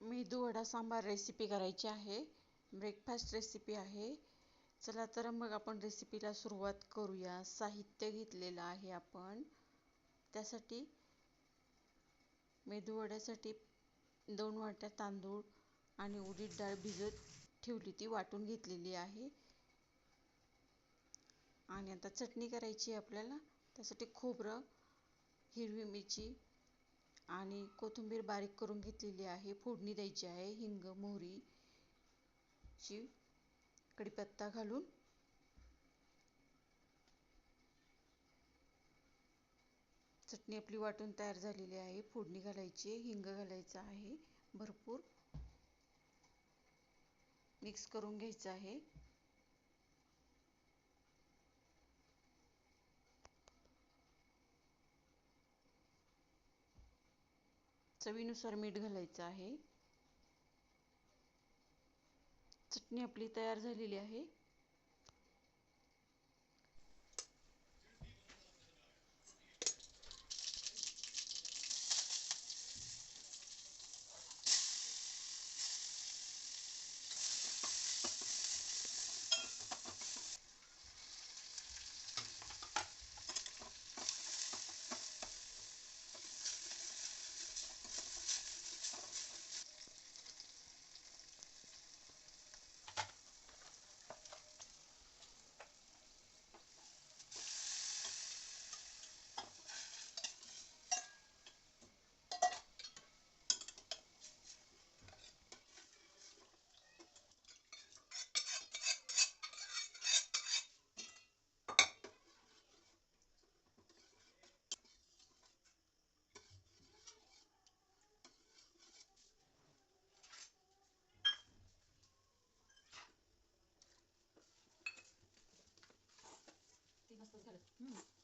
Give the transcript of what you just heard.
Medu vada sambar recipe करायची आहे. Breakfast recipe आहे. चला तर मग आपण रेसिपीला सुरुवात करूया. साहित्य घेतलेलं आहे आपण. त्यासाठी मेदू वड्यासाठी दोन वाट्या तांदूळ आणि उडीद डाळ भिजत ठेवली ती वाटून घेतलेली आहे. आणि आता चटणी करायची आहे आपल्याला. त्यासाठी खोबरं हिरवी मिरची आणि कोथिंबीर बारीक करून घेतलेली आहे. फोडणी द्यायची आहे. हिंग मोहरी ची कडीपत्ता घालून. चटणी आपली वाटून तयार झालेली आहे. फोडणी घालायची आहे. हिंग घालायचं आहे. भरपूर. मिक्स करून घ्यायचं आहे. चवीनुसार मीठ घालायचं आहे. चटणी आपली तयार झालेली आहे. Mm.